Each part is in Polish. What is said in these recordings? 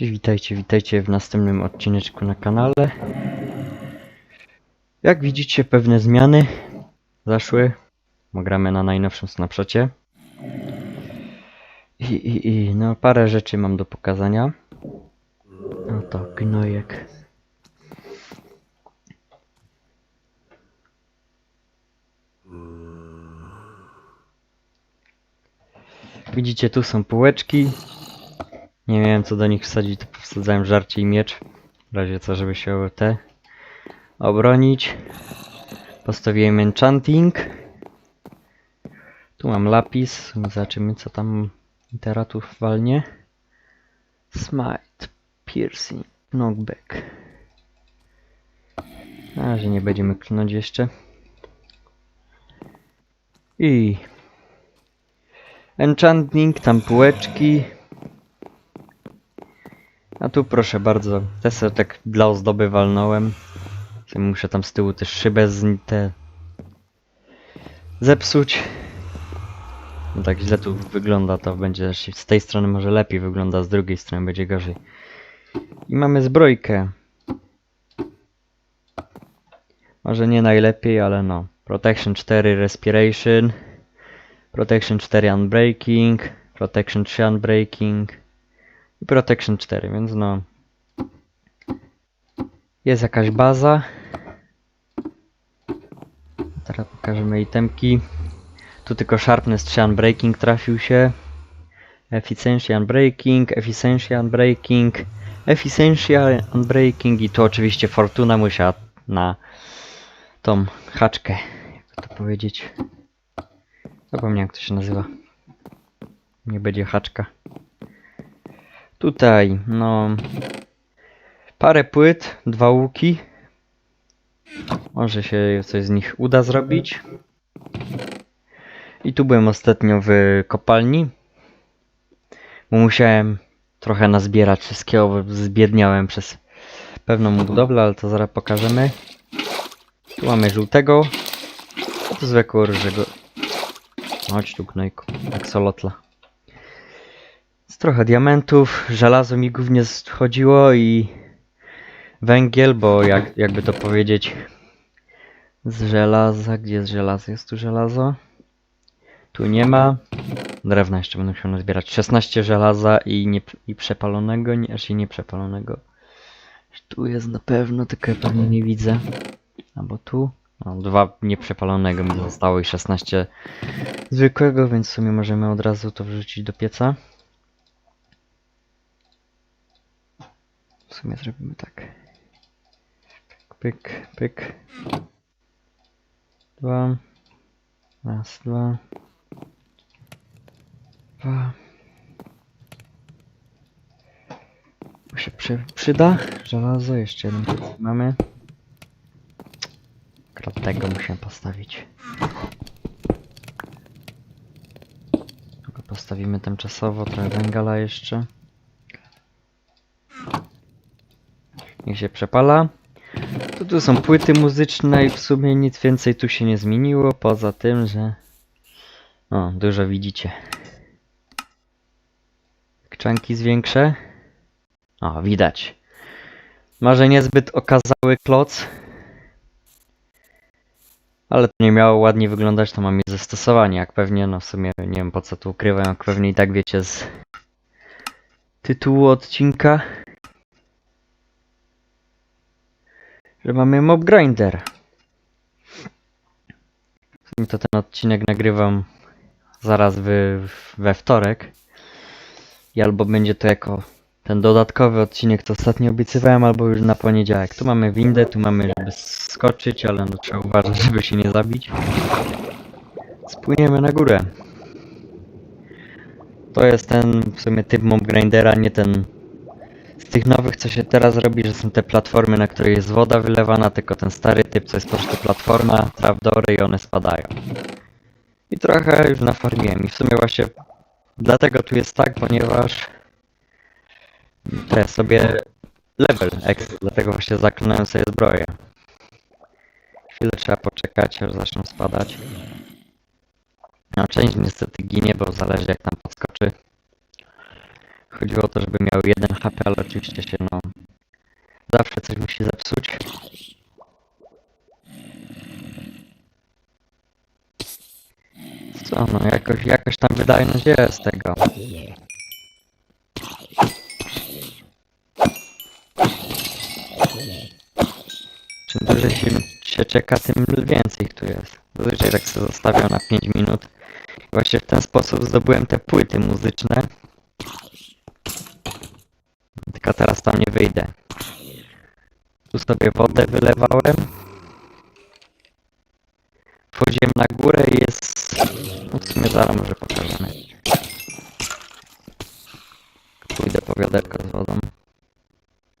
Witajcie, witajcie w następnym odcineczku na kanale. Jak widzicie, pewne zmiany zaszły, bo gramy na najnowszym Snapshocie. I, i, I no parę rzeczy mam do pokazania. No to gnojek. Widzicie, tu są półeczki. Nie miałem co do nich wsadzić, to wsadzałem żarcie i miecz. W razie co, żeby się te obronić. Postawiłem enchanting. Tu mam lapis. Zobaczymy co tam literatów walnie. Smite. Piercing. Knockback. Na razie nie będziemy klnąć jeszcze. I Enchanting, tam półeczki. A tu proszę bardzo, te sobie tak dla ozdoby walnąłem. Muszę tam z tyłu też szybę z te zepsuć. No tak źle tu wygląda, to będzie z tej strony może lepiej wygląda, z drugiej strony będzie gorzej. I mamy zbrojkę. Może nie najlepiej, ale no. Protection 4, Respiration. Protection 4 Unbreaking, Protection 3 Unbreaking i Protection 4, więc no. Jest jakaś baza. Teraz pokażemy itemki. Tu tylko Sharpness 3 Unbreaking trafił się. Efficiency Unbreaking, Efficiency Unbreaking, Efficiency Unbreaking i tu oczywiście Fortuna musiała na tą haczkę, jakby to powiedzieć. Zapomniałem jak to się nazywa. Nie będzie haczka. Tutaj, no... Parę płyt, dwa łuki. Może się coś z nich uda zrobić. I tu byłem ostatnio w kopalni. Bo musiałem trochę nazbierać wszystkiego, bo zbiedniałem przez pewną budowlę, ale to zaraz pokażemy. Tu mamy żółtego. Tu zwykłego różego, Chodź tu, gnojku. Axolotla. Trochę diamentów, żelazo mi głównie chodziło i węgiel, bo jak, jakby to powiedzieć z żelaza, gdzie jest żelazo? Jest tu żelazo? Tu nie ma. Drewna jeszcze będę musiał nazbierać. 16 żelaza i, nie, i przepalonego, nie, aż i nieprzepalonego. Tu jest na pewno, tylko ja pewnie nie widzę. Albo tu. No, dwa nieprzepalonego mi zostało i 16 zwykłego, więc w sumie możemy od razu to wrzucić do pieca. Sumie zrobimy tak. Pyk, pyk. Dwa. Raz, dwa. Dwa. Się przy, przyda. Żelazo, jeszcze jeden mamy. Akurat tego musiałem postawić. Postawimy tymczasowo, trochę węgla jeszcze. Niech się przepala. Tu, tu są płyty muzyczne i w sumie nic więcej tu się nie zmieniło, poza tym, że... O, dużo widzicie. Kczanki zwiększę. O, widać. Może niezbyt okazały kloc, ale to nie miało ładnie wyglądać, to mam je zastosowanie, jak pewnie, no w sumie nie wiem po co tu ukrywam, jak pewnie i tak wiecie z tytułu odcinka, że mamy Mob Grinder. Sumie to ten odcinek nagrywam zaraz w, we wtorek i albo będzie to jako ten dodatkowy odcinek, co ostatnio obiecywałem, albo już na poniedziałek. Tu mamy windę, tu mamy, żeby skoczyć, ale no trzeba uważać, żeby się nie zabić. Spłyniemy na górę. To jest ten w sumie typ mob grindera, nie ten tych nowych, co się teraz robi, że są te platformy, na której jest woda wylewana, tylko ten stary typ, co jest po prostu platforma, trapdory i one spadają. I trochę już nafarmiłem i w sumie właśnie dlatego tu jest tak, ponieważ te sobie level extra, dlatego właśnie zaklnąłem sobie zbroję. Chwilę trzeba poczekać, aż zaczną spadać. No, część niestety ginie, bo zależy jak tam podskoczy. Chodziło o to, żeby miał jeden HP, ale oczywiście się no... Zawsze coś musi zepsuć. Co no, jakoś, jakoś tam wydajność jest tego. Czym dłużej się, się czeka, tym więcej tu jest. Zazwyczaj tak sobie zostawiam na 5 minut. Właśnie w ten sposób zdobyłem te płyty muzyczne. Tylko teraz tam nie wyjdę. Tu sobie wodę wylewałem. Wchodziłem na górę i jest... No w sumie zaraz może pokażemy. Pójdę po wiaderko z wodą.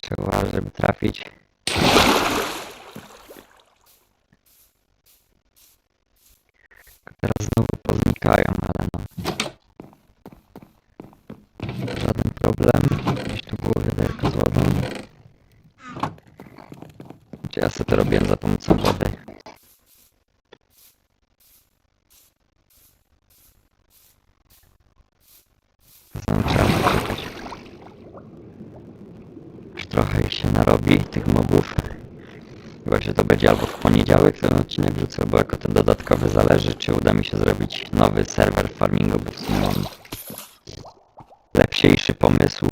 Trzeba żeby trafić. Tylko Teraz znowu poznikają, ale no. Żaden problem. Gdzieś tu było wiaderko z wodą. Gdzie ja sobie to robiłem za pomocą wody. Znowu trzeba poczekać. Już trochę ich się narobi, tych mobów. Chyba, że to będzie albo w poniedziałek ten odcinek wrzucę, bo jako ten dodatkowy zależy, czy uda mi się zrobić nowy serwer farmingu, bo w sumie mam lepsiejszy pomysł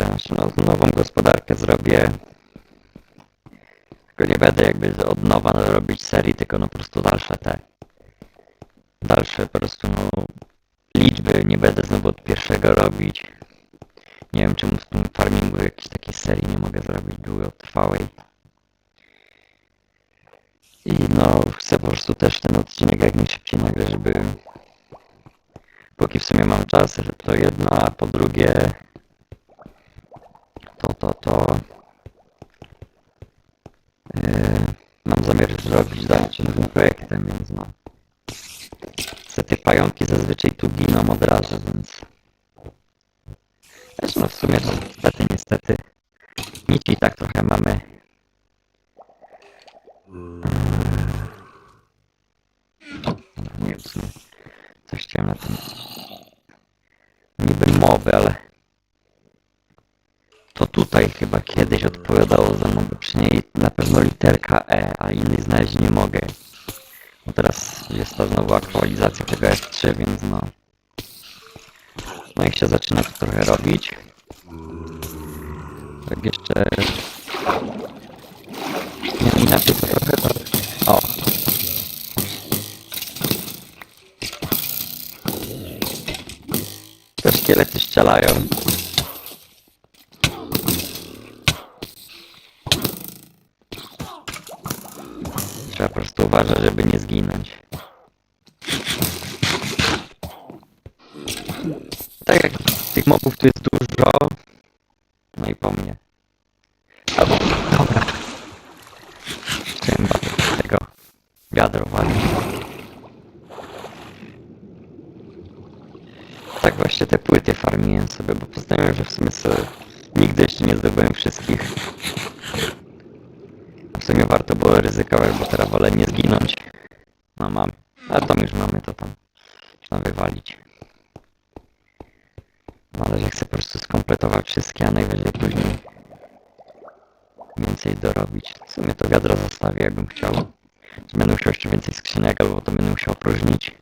znaczy, no, nową gospodarkę zrobię. Tylko nie będę jakby od nowa robić serii, tylko no po prostu dalsze te dalsze po prostu no liczby nie będę znowu od pierwszego robić. Nie wiem czemu w tym farmingu jakiejś takiej serii nie mogę zrobić długotrwałej. I no chcę po prostu też ten odcinek jak najszybciej nagrać, żeby póki w sumie mam czas, że to jedno, a po drugie to, to, to yy, zamiar zrobić dalej nowym projektem, więc no. Te pająki zazwyczaj tu giną od razu, więc. Też no w sumie to niestety, niestety nic i tak trochę mamy. Dobra, nie wiem coś chciałem na tym niby mowy, ale to tutaj chyba kiedyś odpowiadało za mowę, przynajmniej na pewno literka E, a innej znaleźć nie mogę. Bo teraz jest ta znowu aktualizacja tego F3, więc no... No i się zaczyna to trochę robić. Tak jeszcze... Nie, inaczej to trochę to... O! Te szkielety strzelają. Tak jak tych mobów tu jest dużo. No i po mnie. Albo, dobra. Chciałem tego wiadro walić. Tak właśnie te płyty farmiłem sobie, bo postanowiłem, że w sumie sobie nigdy jeszcze nie zdobyłem wszystkich. W sumie warto było ryzykować, bo teraz wolę nie zginąć. No mam, ale tam już mamy to tam. Można wywalić. Ale że chcę po prostu skompletować wszystkie, a najwyżej później więcej dorobić. W sumie to wiadro zostawię, jakbym chciał. Będę musiał jeszcze więcej skrzynek, albo to będę musiał opróżnić.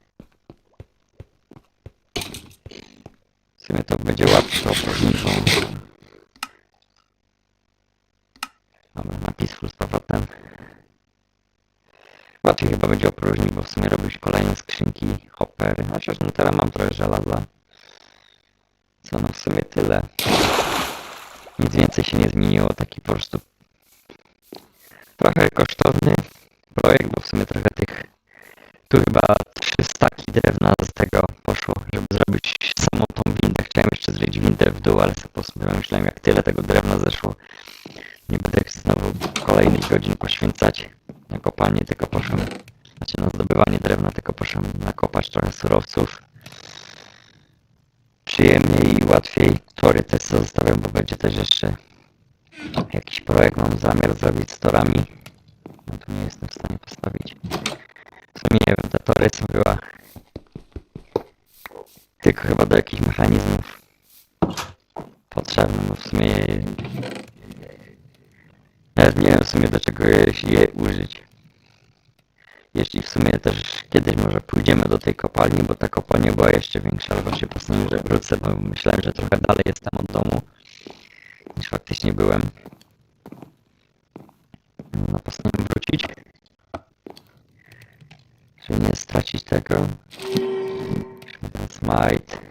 W sumie to będzie łatwe opróżnić, bo... Dobra, napis full z powrotem. Łatwiej chyba będzie opróżnić, bo w sumie robić kolejne skrzynki, hoppery. Chociaż no teraz mam trochę żelaza. Co no w sumie tyle. Nic więcej się nie zmieniło, taki po prostu trochę kosztowny projekt, bo w sumie trochę tych tu chyba trzy staki drewna z tego poszło, żeby zrobić samą tą windę. Chciałem jeszcze zrobić windę w dół, ale sobie myślałem jak tyle tego drewna zeszło. Nie będę znowu kolejnych godzin poświęcać na kopanie, tylko poszłem, znaczy na zdobywanie drewna, tylko poszłem nakopać trochę surowców. Przyjemniej i łatwiej. Tory też zostawiam, bo będzie też jeszcze jakiś projekt mam zamiar zrobić z torami. No tu nie jestem w stanie postawić. W sumie nie wiem, te tory są chyba Tylko chyba do jakichś mechanizmów potrzebne, bo w sumie nawet nie wiem w sumie do czego je, je użyć. Jeśli w sumie też kiedyś może pójdziemy do tej kopalni, bo ta kopalnia była jeszcze większa, ale właśnie postanowiłem, że wrócę, bo myślałem, że trochę dalej jestem od domu niż faktycznie byłem. No postanowiłem wrócić. Żeby nie stracić tego. Ten Smite.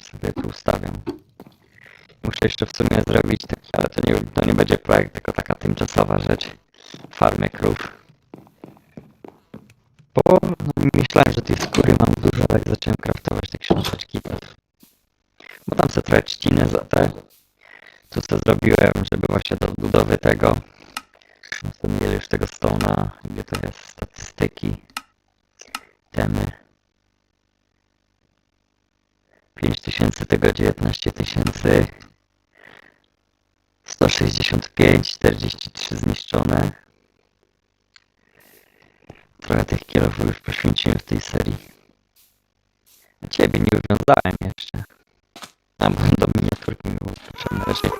Sobie tu ustawiam. Muszę jeszcze w sumie zrobić ale to nie, to nie będzie projekt, tylko taka tymczasowa rzecz. Farmy krów. Bo no, myślałem, że tej skóry mam dużo, ale jak zacząłem craftować te książeczki, to... Bo tam se trochę trzciny za te... Tu sobie zrobiłem, żeby właśnie do budowy tego... Następnie już tego stona, gdzie to jest statystyki, 5000 tego 19 tysięcy 165, 43 zniszczone. Trochę tych kierowców już poświęciłem w tej serii. Ciebie nie wyglądałem jeszcze. A bo do miniaturki mi było potrzebne raczej.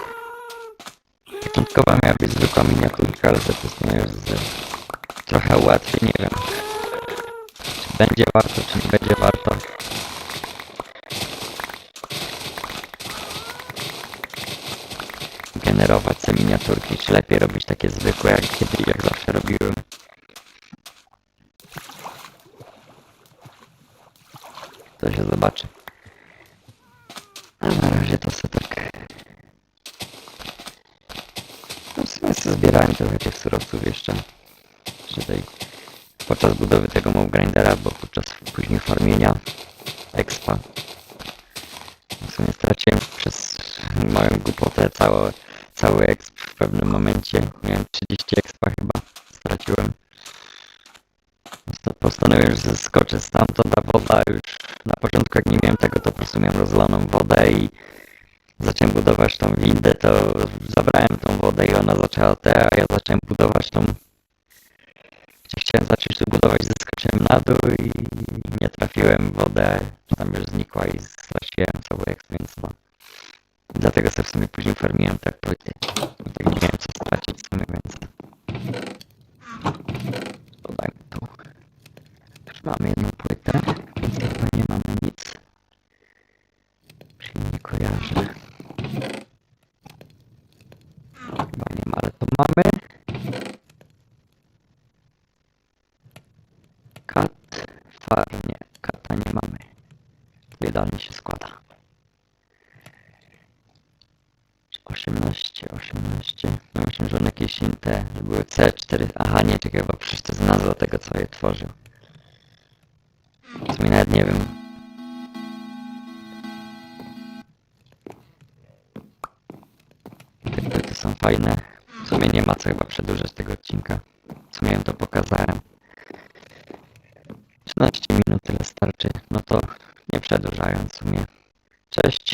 Początkowa miała być zwykła miniaturka, ale to postanowiłem, że trochę łatwiej, nie wiem. Czy będzie warto, czy nie będzie warto. generować te miniaturki, czy lepiej robić takie zwykłe, jak kiedyś, jak zawsze robiłem. To się zobaczy. A na razie to sobie tak... No w sumie sobie zbierałem trochę tych surowców jeszcze. Tutaj podczas budowy tego mob grindera, bo podczas później farmienia expa. W sumie straciłem przez moją głupotę całe, cały exp w pewnym momencie. Miałem 30 expa chyba. Straciłem. Posta- Postanowiłem, że zeskoczę stamtąd, a woda już na początku jak nie miałem tego, to po prostu miałem rozlaną wodę i zacząłem budować tą windę, to zabrałem tą wodę i ona zaczęła te, a ja zacząłem budować tą chciałem zacząć tu budować, zeskoczyłem na dół i nie trafiłem w wodę, tam już znikła i straciłem cały exp, więc no. Dlatego sobie w sumie później farmiłem te płyty. Tak nie miałem co stracić w sumie, więc... Dodajmy tu. Już mamy jedną płytę, więc chyba nie mamy nic. Czy nie kojarzę. Chyba nie ma, ale to mamy. Kat, far, nie, kata nie mamy. Idealnie się składa. Że one jakieś inte, że były C4. Aha, nie, czekaj, bo przecież to tego, co je tworzył. W sumie nawet nie wiem. Te płyty są fajne. W sumie nie ma co chyba przedłużać tego odcinka. W sumie to pokazałem. 13 minut tyle starczy. No to nie przedłużając w sumie. Cześć.